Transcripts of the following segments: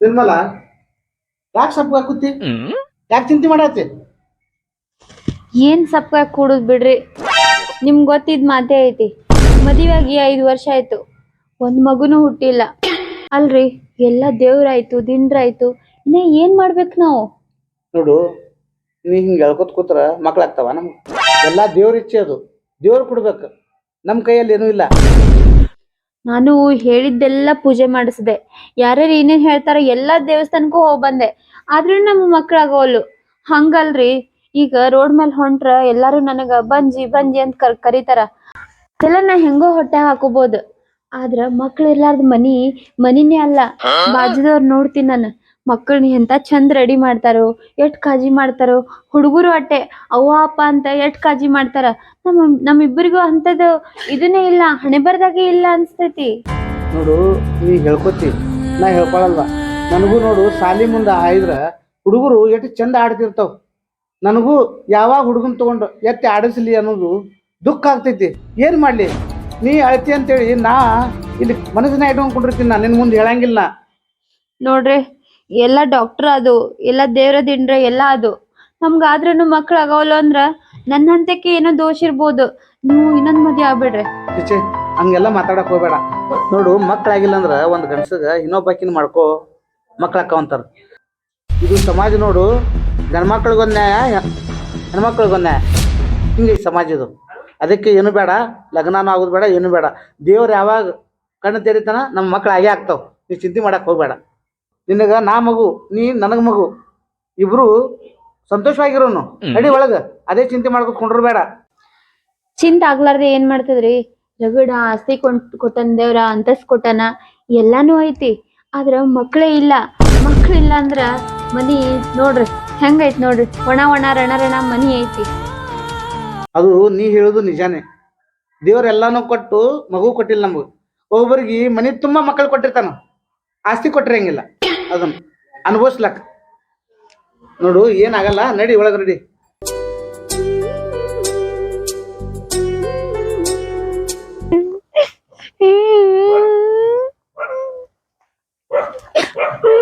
ನಿರ್ಮಲ ಯಾಕೆ ಸಪ್ಪ ಕೂತಿ ಯಾಕೆ ಚಿಂತೆ ಮಾಡತ್ತೆ ಏನ್ ಸಪ್ಕ ಕೂಡುದ್ ಬಿಡ್ರಿ? ನಿಮ್ಗ್ ಗೊತ್ತಿದ್ ಮಾತೇ ಐತಿ. ಮದಿವಾಗಿ ಐದು ವರ್ಷ ಆಯ್ತು. ಒಂದ್ ಮಗುನು ಹುಟ್ಟಿಲ್ಲ. ಅಲ್ರಿ ಎಲ್ಲ ದೇವ್ರಾಯ್ತು ದಿಂಡ್ರಾಯ್ತು ಇನ್ನ ಏನ್ ಮಾಡ್ಬೇಕು ನಾವು? ನೋಡು ನೀ ಹಿಂಗೆ ಹೇಳ್ಕೊತ ಕೂತ್ರ ಮಕ್ಳಾಗ್ತಾವ ನಮ್ಗೆ. ಎಲ್ಲ ದೇವ್ರ ಇಚ್ಛೆ ಅದು. ದೇವ್ರು ಕೊಡ್ಬೇಕು. ನಮ್ಮ ಕೈಯಲ್ಲಿ ಏನೂ ಇಲ್ಲ. ನಾನು ಹೇಳಿದ್ದೆಲ್ಲ ಪೂಜೆ ಮಾಡಿಸಿದೆ. ಯಾರ್ಯಾರು ಏನೇನ್ ಹೇಳ್ತಾರ ಎಲ್ಲಾ ದೇವಸ್ಥಾನಕ್ಕೂ ಹೋಗ್ ಬಂದೆ. ಆದ್ರೂ ನಮ್ಮ ಮಕ್ಳಾಗೋಲ್ಲು ಹಂಗಲ್ರಿ ಈಗ ರೋಡ್ ಮೇಲೆ ಹೊಂಟ್ರ ಎಲ್ಲಾರು ನನಗ ಬಂಜಿ ಬಂಜಿ ಅಂತ ಕರ್ ಕರೀತಾರ. ಎಲ್ಲ ನಾ ಹೆಂಗೋ ಹೊಟ್ಟೆ ಹಾಕೋಬಹುದು ಆದ್ರ ಮಕ್ಳು ಇರ್ಲಾರ್ದ ಮನಿ ಮನಿನೇ ಅಲ್ಲ. ಬಾಜುದವ್ರು ನೋಡ್ತೀನಿ ನಾನು. ಮಕ್ಕಳನ್ನ ಎಂತ ಚಂದ ರೆಡಿ ಮಾಡ್ತಾರೋ ಎಷ್ಟ್ ಕಾಳಜಿ ಮಾಡ್ತಾರೋ ಹುಡುಗರು ಅಟ್ಟೆ ಅವ್ವ ಅಪ್ಪ ಅಂತ ಎಷ್ಟ್ ಕಾಳಜಿ ಮಾಡ್ತಾರ? ನಮ್ಮ ನಮ್ಮಿಬ್ಬರಿಗೂ ಅಂತದ್ದು ಇದನ್ನೇ ಇಲ್ಲ ಹಣೆ ಬರ್ದಾಗೆ ಇಲ್ಲ ಅನ್ಸ್ತೈತಿ. ನೋಡು ನೀ ಹೇಳ್ಕೊತಿ ನಾ ಹೇಳ್ಕೊಳಲ್ವ ನನಗೂ ನೋಡು ಸಾಲಿ ಮುಂದೆ ಆಯ್ದ್ರ ಹುಡುಗರು ಎಷ್ಟು ಚಂದ ಆಡ್ತಿರ್ತಾವ. ನನಗೂ ಯಾವಾಗ ಹುಡುಗನ್ ತಗೊಂಡು ಎತ್ತಿ ಆಡಿಸ್ಲಿ ಅನ್ನೋದು ದುಃಖ ಆಗ್ತೈತಿ. ಏನು ಮಾಡಲಿ? ನೀ ಅಳ್ತಿ ಅಂತೇಳಿ ನಾ ಇಲ್ಲಿ ಮನಸ್ಸಿನ ಇಟ್ಕೊಂಡ್ಕೊಂಡಿರ್ತೀನಿ ನಾ ನಿನ್ನ ಮುಂದೆ ಹೇಳಂಗಿಲ್ಲ. ನೋಡ್ರಿ ಎಲ್ಲ ಡಾಕ್ಟರ್ ಅದು, ಎಲ್ಲ ದೇವ್ರ ದಿಂಡ್ರ ಎಲ್ಲ ಅದು. ನಮ್ಗ ಆದ್ರೂ ಮಕ್ಳು ಆಗವಲ್ಲ ಅಂದ್ರ ನನ್ನ ಹಂತಕ್ಕೆ ಏನೋ ದೋಷ ಇರ್ಬೋದು. ನೀವು ಇನ್ನೊಂದ್ ಮದ್ವೆ ಆಗ್ಬಿಡ್ರಿ. ಹಂಗೆಲ್ಲ ಮಾತಾಡಕ್ ಹೋಗ್ಬೇಡ. ನೋಡು ಮಕ್ಕಳಾಗಿಲ್ಲ ಅಂದ್ರ ಒಂದ್ ಗಂಡಸಗ ಇನ್ನೊಬ್ಬಾಕಿನ ಮಾಡ್ಕೋ. ಮಕ್ಕಳಾಕವಂತಾರ ಇದು ಸಮಾಜ ನೋಡು. ಗಂಡ್ಮಕ್ಳಿಗೊಂದು ನ್ಯಾಯ ಹೆಣ್ಮಕ್ಳಿಗೊಂದ್ ನ್ಯಾಯ ಹಿಂಗೆ ಸಮಾಜ ಇದು ಅದಕ್ಕೆ ಏನು ಬೇಡ, ಲಗ್ನನೂ ಆಗೋದು ಬೇಡ, ಏನು ಬೇಡ. ದೇವ್ರು ಯಾವಾಗ ಕಣ್ಣು ತೆರಿತಾನ ನಮ್ಮ ಮಕ್ಳು ಆಗೇ ಆಗ್ತಾವ. ನೀ ಚಿಂತೆ ಮಾಡಕ್ ಹೋಗ್ಬೇಡ. ನಿನಗ ನಾ ಮಗು ನೀ ನನಗೆ ಮಗು. ಇಬ್ರು ಸಂತೋಷವಾಗಿರೋನು. ನಡಿ ಒಳಗ. ಅದೇ ಚಿಂತೆ ಮಾಡ್ಕೊ ಕುಂಡ್ರು ಬೇಡ. ಚಿಂತ ಆಗ್ಲಾರ್ದೆ ಏನ್ ಮಾಡ್ತದ್ರಿ? ಜಗಡ ಆಸ್ತಿ ಕೊಂಟ್ ಕೊಟ್ಟನ್ ದೇವ್ರ ಅಂತಸ್ ಕೊಟ್ಟನ ಎಲ್ಲಾನು ಐತಿ. ಆದ್ರ ಮಕ್ಳೇ ಇಲ್ಲ. ಮಕ್ಳಿಲ್ಲ ಅಂದ್ರ ಮನಿ ನೋಡ್ರಿ ಹೆಂಗೈತ್ ನೋಡ್ರಿ? ಒಣ ಒಣ ರಣ ರಣ ಮನಿ ಐತಿ. ಅದು ನೀ ಹೇಳೋದು ನಿಜಾನೇ. ದೇವ್ರ ಎಲ್ಲಾನು ಕೊಟ್ಟು ಮಗು ಕೊಟ್ಟಿಲ್ಲ ನಮಗ. ಒಬ್ಬರಿಗೆ ಮನಿ ತುಂಬಾ ಮಕ್ಕಳು ಕೊಟ್ಟಿರ್ತಾನ. ಆಸ್ತಿ ಕೊಟ್ಟಿರಂಗಿಲ್ಲ ಅದನ್ನ ಅನುಭವಿಸ್ಲಕ್ಕ. ನೋಡು ಏನಾಗಲ್ಲ ನಡಿ ಒಳಗೆ ನಡಿ.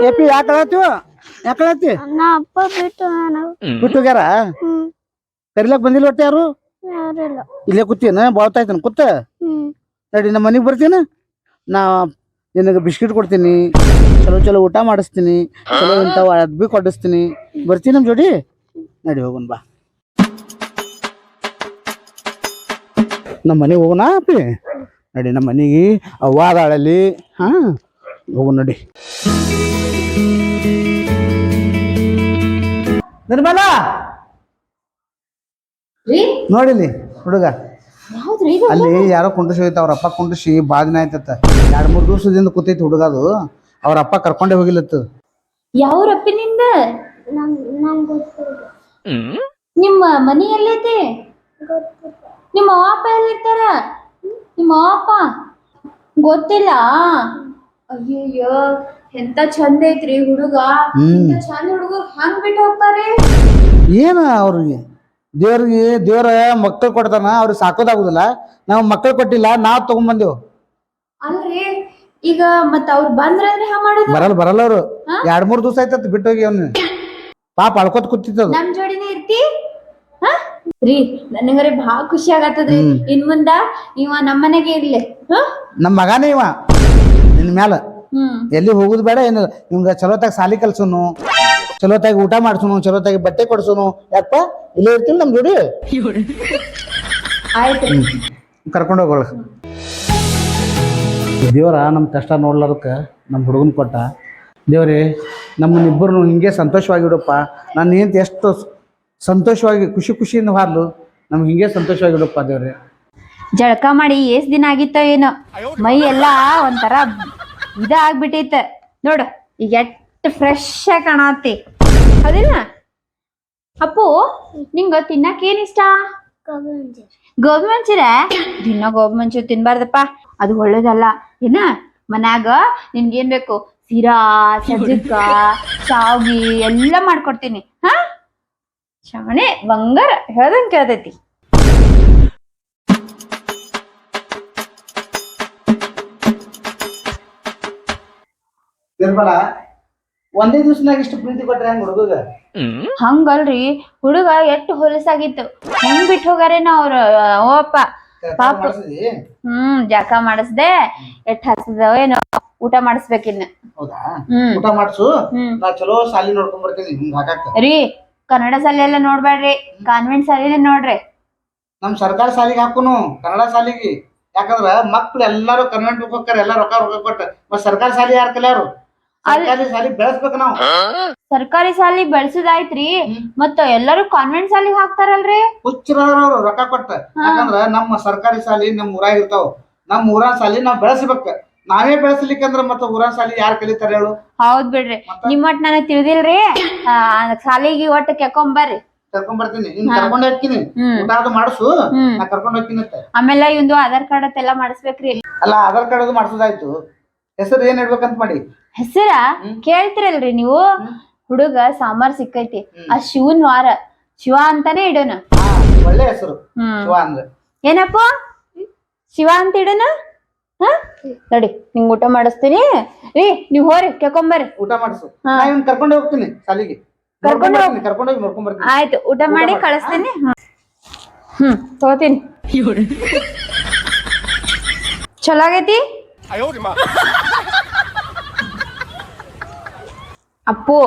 ಏಪಿ ಯಾಕಳತ್ತು ಯಾಕಳತ್ತಿ ನಾ ಅಪ್ಪ ಬಿಟ್ಟು ನಾನು. ಬಿಟ್ಟು ಹೋಗ್ಯಾರ? ಕರಿಲಕ್ ಬಂದಿಲ್ಲ ಒಟ್ಟು ಯಾರು? ಯಾರಿಲ್ಲ. ಇಲ್ಲೇ ಕೂತೀನ ಬಾಳ್ತಾಯ್ತಾನ ಕೂತ? ನಡಿ ನಮ್ಮ ಮನೆಗೆ ಬರ್ತೀನ ನಾ ನಿನಗೆ ಬಿಸ್ಕಿಟ್ ಕೊಡ್ತೀನಿ. ಚಲೋ ಚಲೋ ಊಟ ಮಾಡಿಸ್ತೀನಿ. ಚಲೋ ಇಂಥವು ಅದ್ಬಿ ಕೊಡಿಸ್ತೀನಿ. ಬರ್ತೀನಿ ನಮ್ಮ ಜೋಡಿ? ನಡಿ ಹೋಗೋಣ ಬಾ. ನಮ್ಮ ಮನೆಗೆ ಹೋಗೋಣ ಅಪ್ಪಿ? ನಡಿ ನಮ್ಮ ಮನೆಗೆ ಅವ್ವ ಅದಾಳಲ್ಲಿ ಹಾಂ? ಹೋಗೋಣ ನಡಿ. ನಿರ್ಮಲ? ನೋಡಿಲಿ ಹುಡುಗ? ಅಲ್ಲಿ ಯಾರೋ ಕುಂಡ್ರಿಸಿ ಹೋಯ್ತು ಅವ್ರ ಅಪ್ಪ ಕುಂಡ್ರಿಸಿ ಬಾದಿನ ದಿನ ಆಯ್ತತ್ತ ಎರಡು ಮೂರು ದಿವಸದಿಂದ ಕೂತೈತಿ ಹುಡುಗ ಅದು. ಅವ್ರ ಅಪ್ಪ ಕರ್ಕೊಂಡೇ ಹೋಗಿಲ್ಲತ್ತು. ಯಾವ್ರಪ್ಪಿನಿಂದ? ನಿಮ್ಮ ಮನಿ ಎಲ್ಲೈತಿ ನಿಮ್ಮ ಅಪ್ಪ ಎಲ್ಲಿರ್ತಾರ? ನಿಮ್ಮ ಮಾಪ್ಪ ಅಪ್ಪ? ಗೊತ್ತಿಲ್ಲ. ಅಯ್ಯಯ್ಯೋ ಎಂತ ಚಂದ ಐತ್ರಿ ಹುಡುಗ. ಚಂದ ಹುಡುಗ ಹಂಗ್ ಬಿಟ್ಟು ಹೋಗ್ತಾರೆ? ಏನು ಅವ್ರಿಗೆ? ದೇವ್ರಿಗೆ ದೇವ್ರ ಮಕ್ಕಳು ಕೊಡ್ತಾನ ಅವ್ರಿಗೆ ಸಾಕೋದಾಗುದಿಲ್ಲ. ನಾವು ಮಕ್ಕಳು ಕೊಟ್ಟಿಲ್ಲ ನಾವ್ ನಾವು ತಗೊಂಬಂದೇವು. ಅಲ್ರಿ ಈಗ ಮತ್ತ ಅವ್ರು ಬಂದ್ರೆ ಬರಲ್ ಮಾಡೋದು? ಬರಲ್ಲ ಬರಲ್ಲ ಅವ್ರು? ಎರಡ್ ಮೂರ್ ದಿವಸ ಆಯ್ತತ್ ಬಿಟ್ಟು ಹೋಗಿ ಅವ್ನು. ಪಾಪ ಅಳ್ಕೊತ ಕೂತಿತ್ತದು ನಮ್ ಜೋಡಿನೇ ಇರ್ತಿ? ಹ? ರೀ ನನಗರೆ ಬಹಳ ಖುಷಿ ಆಗತ್ತದ್ರಿ. ಇನ್ ಮುಂದ ಇವ ನಮ್ಮನೆಗೆ ಇರ್ಲಿ. ಹಾ? ನಮ್ಮ ಮಗಾನೇ ಇವ. ನಿನ್ ಮ್ಯಾಲ. ಹ್ಮ್. ಎಲ್ಲಿ ಹೋಗುದು ಬೇಡ ಏನಿಲ್ಲ ನಿಮ್ಗೆ ಚಲೋತಾಗ ಸಾಲಿ ಕಲ್ಸೋನು ಚಲೋತಾಗಿ ಊಟ ಮಾಡ್ಸೋನು ಚಲೋತಾಗಿ ಬಟ್ಟೆ ಕೊಡ್ಸೋನು. ಯಾಕಪ್ಪ? ಇಲ್ಲೇ ಇರ್ತೀನಿ ನಮ್ ಜೋಡಿ. ಆಯ್ತು ಕರ್ಕೊಂಡು ಹೋಗೋಳ. ದೇವರ ನಮ್ಮ ಕಷ್ಟ ನೋಡ್ಲಾರಕ್ಕೆ ನಮ್ಮ ಹುಡುಗನ ಕೊಟ್ಟ. ದೇವ್ರಿ ನಮ್ಮನ್ನಿಬ್ಬರು ಹಿಂಗೆ ಸಂತೋಷವಾಗಿಡಪ್ಪ. ನಾನು ಏನು ಎಷ್ಟು ಸಂತೋಷವಾಗಿ ಖುಷಿ ಖುಷಿಯಿಂದ ಹಾರ್ಲು ನಮ್ಗೆ ಹಿಂಗೆ ಸಂತೋಷವಾಗಿಡಪ್ಪ ದೇವ್ರೆ. ಜಳಕ ಮಾಡಿ ಎಷ್ಟ್ ದಿನ ಆಗಿತ್ತೋ ಏನೋ ಮೈ ಎಲ್ಲಾ ಒಂಥರ ಇದ ಆಗ್ಬಿಟ್ಟೈತ. ನೋಡು ಈಗ ಎಷ್ಟ್ ಫ್ರೆಶ್ ಆಗಿ ಕಾಣತಿ. ಹೌದಿಲ್ಲ? ಅಪ್ಪು ನಿಂಗ ತಿನ್ನಕ್ಕೆ ಏನಿಷ್ಟ ಇಷ್ಟ? ಗೋಬಿ ಮಂಚೂರ ದಿನ ಗೋಬಿ ಮಂಚೂರಿ ತಿನ್ಬಾರ್ದಪ್ಪ. ಅದು ಒಳ್ಳೇದಲ್ಲ. ಏನ? ಮನ್ಯಾಗ ನಿನ್ಗೇನ್ ಬೇಕು? ಸಿರಾ ಸಜ್ಜಕ ಶಾವ್ಗಿ ಎಲ್ಲ ಮಾಡ್ಕೊಡ್ತೀನಿ. ಹಾ? ಶಾಣೆ ಬಂಗಾರ ಹೇಳ್ದಂಗ್ ಕೇಳ್ತೈತಿ. ಇರ್ಬೇಡ. ಒಂದೇ ದಿವ್ಸನಾಗ ಇಷ್ಟು ಪ್ರೀತಿ ಕೊಟ್ರೆ ಹಂಗ ಹುಡುಗ ಹಂಗಲ್ರಿ ಹುಡುಗ ಎಷ್ಟ್ ಹೊಲಸಾಗಿತ್ತು. ಹೆಂಗ್ ಬಿಟ್ಟು ಹೋಗಾರೇನ ಅವ್ರ ಓಪ್ಪ ಪಾಪ. ಹ್ಮ್ ಜಾಕ ಮಾಡಿಸ್ದೆ ಎಷ್ಟ್ ಹಸದವ ಏನೋ ಊಟ ಮಾಡಿಸ್ಬೇಕಿನ್ನ ಹೌದಾ? ಊಟ ಮಾಡ್ಸು? ನಾ ಚಲೋ ಸಾಲಿ ನೋಡ್ಕೊಂಡ್ ಬರ್ತೀನಿ ಹಿಂಗ್ ಹಾಕಾಕ. ರೀ ಕನ್ನಡ ಶಾಲೆ ಎಲ್ಲ ನೋಡ್ಬೇಡ್ರಿ ಕಾನ್ವೆಂಟ್ ಶಾಲೆನೇ ನೋಡ್ರಿ. ನಮ್ ಸರ್ಕಾರ ಸಾಲಿಗೆ ಹಾಕುನು ಕನ್ನಡ ಸಾಲಿಗೆ. ಯಾಕಂದ್ರ ಮಕ್ಳು ಎಲ್ಲಾರು ಕನ್ವೆಂಟ್ ಹೋಗ್ತಾರೆ ಎಲ್ಲಾ ರೊಕ್ಕ ರೊಕ್ಕ ಕೊಟ್ಟ. ಮತ್ ಸರ್ಕಾರ ಸಾಲಿ ಯಾರ್ ಕಲ್ಯಾರು? ಸರ್ಕಾರಿ ಸಾಲಿ ಬೆಳೆಸ್ಬೇಕು ನಾವು. ಸರ್ಕಾರಿ ಶಾಲಿ ಬೆಳ್ಸುದಾಯ್ತ್ರಿ ಹ್ಮ್. ಮತ್ತ ಎಲ್ಲರೂ ಕಾನ್ವೆಂಟ್ ಶಾಲಿಗ್ ಹಾಕ್ತಾರಲ್ರಿ? ಹುಚ್ಚರವ್ರು ರೊಕ್ಕ ಕೊಟ್ಟ. ಯಾಕಂದ್ರ ನಮ್ಮ ಸರ್ಕಾರಿ ಸಾಲಿ ನಮ್ ಊರಾಗ ಇರ್ತಾವ. ನಮ್ ಊರ ಸಾಲಿ ನಾವ್ ಬೆಳೆಸ್ಬೇಕ. ನಾವೇ ಬೆಳೆಸ್ಲಿಕ್ಕಂದ್ರ ಮತ್ತ ಊರ ಸಾಲಿ ಯಾರ್ ಕಲಿತಾರ ಹೇಳು? ಹೌದ್ ಬಿಡ್ರಿ. ನಿಮ್ಮ ನನಗೆ ತಿಳಿದಿಲ್ರಿ. ಆ, ಶಾಲಿಗೆ ಒಟ್ಟು ಕೆಕೊಂಬರ್ರಿ ಕರ್ಕೊಂಡ್ ಬರ್ತೀನಿ. ನಿನ್ ಕರ್ಕೊಂಡ್ ಹೋಗ್ತೀನಿ. ಹ್ಮ್. ಊಟ ಅದು ಮಾಡಿಸು. ನಾ ಕರ್ಕೊಂಡ್ ಹೋಗ್ತೀನಿ ಅಂತ ಆಮೇಲೆ ಇವಂದು ಆಧಾರ್ ಕಾರ್ಡ್ ಎಲ್ಲ ಮಾಡಿಸ್ಬೇಕ್ರಿ. ಅಲ್ಲ ಆಧಾರ್ ಕಾರ್ಡ್ ಅದು ಮಾಡ್ಸೋದಾಯ್ತು. ಹೆಸರು ಏನ್ ಇಡ್ಬೇಕಂತ ಮಾಡಿ. ಹೆಸರ. ಕೇಳ್ತಿರಲ್ರಿ ನೀವು? ಹುಡುಗ ಸಾಂಬಾರ್ ಸಿಕ್ಕೈತಿ. ಆ ಶಿವನ್ ವಾರ. ಶಿವ ಅಂತಾನೆ ಇಡೋಣ ಒಳ್ಳೆ ಹೆಸರು. ಶಿವ ಅಂದ್ರೆ. ಏನಪ್ಪ? ಶಿವ ಅಂತ ಇಡೋಣ ಹಾ? ನಡಿ ನಿಂಗ್ ಊಟ ಮಾಡಿಸ್ತೀನಿ. ರೀ ನೀವ್ ಹೋರಿ ಕೇಕೊಂಬರ್ರಿ ಊಟ ಮಾಡಿಸು. ಕರ್ಕೊಂಡು ನಾ ಇವ್ನ್ ಕರ್ಕೊಂಡ್ ಹೋಗ್ತೀನಿ ಸಾಲಿಗೆ ಕರ್ಕೊಂಡು ಹೋಗಿ ಕರ್ಕೊಂಡು ಹೋಗಿ ನೋಡ್ಕೊಂಡ್ ಬರ್ತೀನಿ. ಆಯ್ತು ಊಟ ಮಾಡಿ. ಕಳಿಸ್ತೀನಿ. ಹ್ಮ್. ಹ್ಮ್ ತಗೋತೀನಿ. ಚಲೋ ಆಗೈತಿ? ಅಪ್ಪು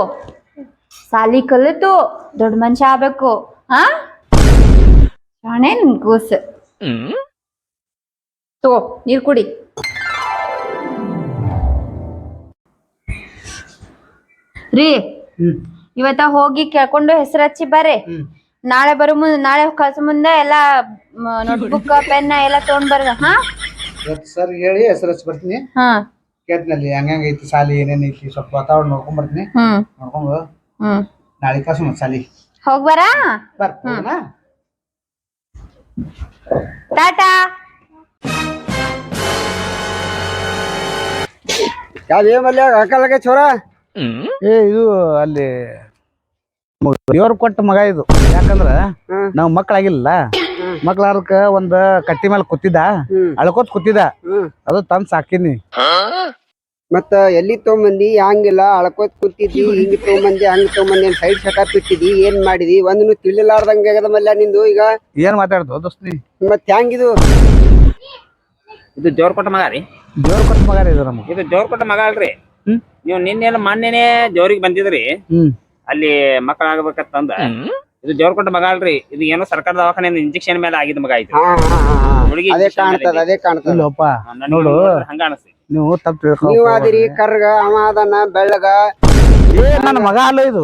ಸಾಲಿ ಕಲಿತು ದೊಡ್ಡ ಮನುಷ್ಯ ಆಗ್ಬೇಕು. ಹಾ ಶಾಣೆ ನನ್ ತೋ ತಗೋ ನೀರ್ ಕುಡಿ. ರೀ ಹ್ಮ್. ಇವತ್ತ ಹೋಗಿ ಕೇಳ್ಕೊಂಡು ಹೆಸರು ಹಚ್ಚಿ ಬರ್ರಿ. ಹ್ಮ್. ನಾಳೆ ಬರೋ ಮುಂದೆ ನಾಳೆ ಕಳ್ಸ ಮುಂದೆ ಎಲ್ಲ ನೋಟ್ಬುಕ್ ಪೆನ್ ಎಲ್ಲ ತಗೊಂಡ್ ಬರ್ರಿ ಹಾ? ಸರ್ ಹೇಳಿ ಹೆಸರು ಹಚ್ಚಿ ಬರ್ತೀನಿ. ಹಾ. ಕೇಳ್ತಿನಲ್ಲಿ ಹಂಗಂಗ ಐತಿ ಸಾಲಿ ಏನೇನ್ ಐತಿ ಸ್ವಲ್ಪ ವಾತಾವರಣ ನೋಡ್ಕೊಂಡ್ ಬರ್ತೀನಿ. ಹ್ಮ್. ನೋಡ್ಕೊಂಡು ಹ್ಮ್. ನಾಳೆ ಕಳ್ಸು ಮತ್ತ್ ಸಾಲಿ. ಹೋಗ್ ಬರಾ? ಟಾಟಾ. ಯಾವ್ದೇ ಮಲ್ಯ ಹಾಕಲಾಗೆ ಚೋರ ಏ ಇದು ಅಲ್ಲಿ ದೇವ್ರ ಕೊಟ್ಟ ಮಗ ಇದು. ಯಾಕಂದ್ರ. ನಾವ್ ಮಕ್ಳಾಗಿಲ್ಲ ಮಕ್ಳಾರ್ಕ ಒಂದ್ ಕಟ್ಟಿ ಮೇಲೆ ಕೂತಿದ್ದ. ಅಳ್ಕೊತ್ ಅಳ್ಕೋತ್ ಕೂತಿದ್ದ. ಅದು ತಂದ್ ಸಾಕಿನಿ. ಮತ್ತ ಎಲ್ಲಿ ತಗೊಂಬಂದಿ ಹಂಗಿಲ್ಲ ಅಳ್ಕೋತ್ ಕೂತಿದ್ದಿ ಹಿಂಗ್ ತಗೊಂಬಂದಿ ಹಂಗ್ ತಗೊಂಬಂದಿ ಅಂತ ಸೈಡ್ ಸೆಟಪ್ ಇಟ್ಟಿದಿ ಏನ್ ಮಾಡಿದಿ? ಒಂದನು ತಿಳಿಲಾರ್ದಂಗ ಆಗ್ಯದ ಮಲ್ಲ ನಿಂದು ಈಗ? ಏನ್ ಮಾತಾಡ್ತು ದೋಸ್ತಿ? ಮತ್ ಹ್ಯಾಂಗಿದು? ಇದು ಜೋರ್ ಕೊಟ್ಟ ಮಗ ರೀ. ದೇವ್ರ ಕೊಟ್ಟ ಮಗ ರೀ ಇದು ನಮಗ್. ಇದು ಜೋರ್ ಕೊಟ್ಟ ಮಗ ಅಲ್ರಿ. ಹ್ಮ್. ನೀವು ನಿನ್ನೆಲ್ಲ ಮೊನ್ನೆನೆ ಜೋರಿಗೆ ಬಂದಿದ್ರಿ. ಹ್ಮ್. ಅಲ್ಲಿ ಮಕ್ಕಳಾಗಬೇಕಂತಂದ ಇದು ಜೋರ್ ಕೊಟ್ಟ ಮಗ ಅಲ್ರಿ. ಇದು ಏನೋ ಸರ್ಕಾರ ದವಾಖಾನೆ ಇಂಜೆಕ್ಷನ್ ಮೇಲೆ ಆಗಿದ ಮಗ ಐತಿ ಹಾ ಹಾ ಹಾ, ಹಾ. ಹುಡುಗಿ ಅದೇ injection ಕಾಣ್ತದ ಅದೇ ಕಾಣ್ತದ. ಇಲ್ಲಪ್ಪ ನನಗೆ ನೋಡು. ಹಂಗ ಅನಸ್ತಿ. ನೀವು ತಪ್ಪು ತಿಳ್ಕೊ ನೀವ್ ಅದಿರಿ ಕರ್ಗ ಅವ ಅದನ್ನ ಬೆಳ್ಳಗ. ಏ ನನ್ನ ಮಗ ಅಲ್ಲ ಇದು.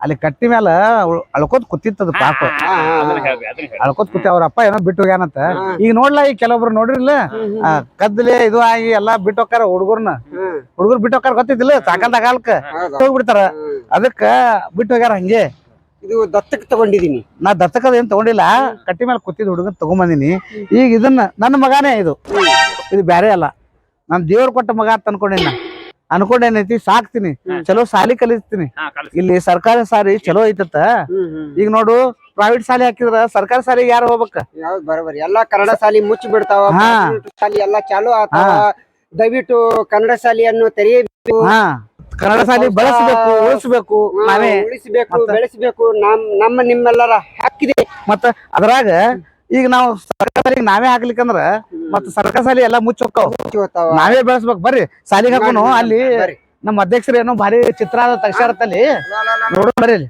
ಅಲ್ಲಿ ಕಟ್ಟಿ ಮ್ಯಾಲ ಅಳ್- ಅಳ್ಕೋತ್ ಕೂತಿತ್ತದ ಪಾಪ. ಅಳ್ಕೋತ್ ಕೂತಿ ಅವ್ರ ಅಪ್ಪ ಏನೋ ಬಿಟ್ಟು ಹೋಗ್ಯಾನಂತ. ಈಗ ನೋಡ್ಲಾ ಈಗ ಕೆಲವೊಬ್ರು ನೋಡ್ರಿಲ್ಲ ಕದ್ಲೆ ಇದು ಆಗಿ ಎಲ್ಲಾ ಬಿಟ್ಟು ಹೋಗ್ತಾರ ಹುಡುಗರ್ನ. ಹುಡುಗರು ಬಿಟ್ಟು ಹೋಗ್ತಾರ ಗೊತ್ತಿದ್ದಿಲ್ಲ ಸಾಕಂತ ಕಾಲಕ್ಕ ಹೋಗ್ಬಿಡ್ತಾರ ಅದಕ್ಕ ಬಿಟ್ಟು ಹೋಗ್ಯಾರ ಹಂಗೆ. ಇದು ದತ್ತಕ್ ತಗೊಂಡಿದೀನಿ. ನಾ ದತ್ತಕದ ಏನ್ ತಗೊಂಡಿಲ್ಲ ಕಟ್ಟಿ ಮೇಲೆ ಕೂತಿದ್ ಹುಡುಗನ್ ತಗೊಂಬಂದಿನಿ. ಈಗ ಇದನ್ನ ನನ್ನ ಮಗಾನೇ ಇದು. ಇದು ಬ್ಯಾರೆ ಅಲ್ಲ. ನಾನ್ ದೇವ್ರ ಕೊಟ್ಟ ಮಗ ಅಂತ ಅನ್ಕೊಂಡೇನ ಅನ್ಕೊಂಡೇನೈತಿ ಸಾಕ್ತೀನಿ ಚಲೋ ಸಾಲಿ ಕಲಿಸ್ತೀನಿ. ಇಲ್ಲಿ ಸರ್ಕಾರಿ ಸಾರಿ ಚಲೋ ಐತತ್ತ. ಈಗ ನೋಡು ಪ್ರೈವೇಟ್ ಶಾಲೆ ಹಾಕಿದ್ರ ಸರ್ಕಾರಿ ಶಾಲೆಗೆ ಯಾರು ಹೋಗ್ಬೇಕ? ಯಾವ್ದು ಬರೋಬರಿ ಎಲ್ಲಾ ಕನ್ನಡ ಶಾಲಿ ಮುಚ್ಚಿ ಬಿಡ್ತಾವ ಸಾಲಿ ಎಲ್ಲಾ ಚಾಲು ಆತಾವ ಹಾ. ದಯವಿಟ್ಟು ಕನ್ನಡ ಶಾಲೆಯನ್ನು ತೆರೆಯಬೇಕು. ಕನ್ನಡ ಶಾಲೆ ಬಳಸಬೇಕು ಉಳಿಸಬೇಕು ನಾವೇ. ಉಳಿಸಬೇಕು? ಬೆಳೆಸಬೇಕು ನಮ್ ನಮ್ಮ ನಿಮ್ಮೆಲ್ಲರ ಹಕ್ಕಿದೆ. ಮತ್ತ ಅದ್ರಾಗ ಈಗ ನಾವು ಸರ್ಕಾರಿ ನಾವೇ ಹಾಕ್ಲಿಕ್ಕಂದ್ರ ಮತ್ತ ಸರ್ಕಾರ ಸಾಲಿ ಎಲ್ಲಾ ಮುಚ್ಚಿ ಹೋಗ್ತಾವ ನಾವೇ ಬೆಳೆಸ್ಬೇಕು ಬರ್ರಿ ಸಾಲಿ ಹಾಕೋನು ಅಲ್ಲಿ. ನಮ್ಮ ಅಧ್ಯಕ್ಷರು ಏನೋ ಭಾರಿ ಚಿತ್ರ ತಕ್ಷಾರತ್ತಲ್ಲಿ. ನೋಡೋಣ ಬರ್ರಿ ಅಲ್ಲಿ.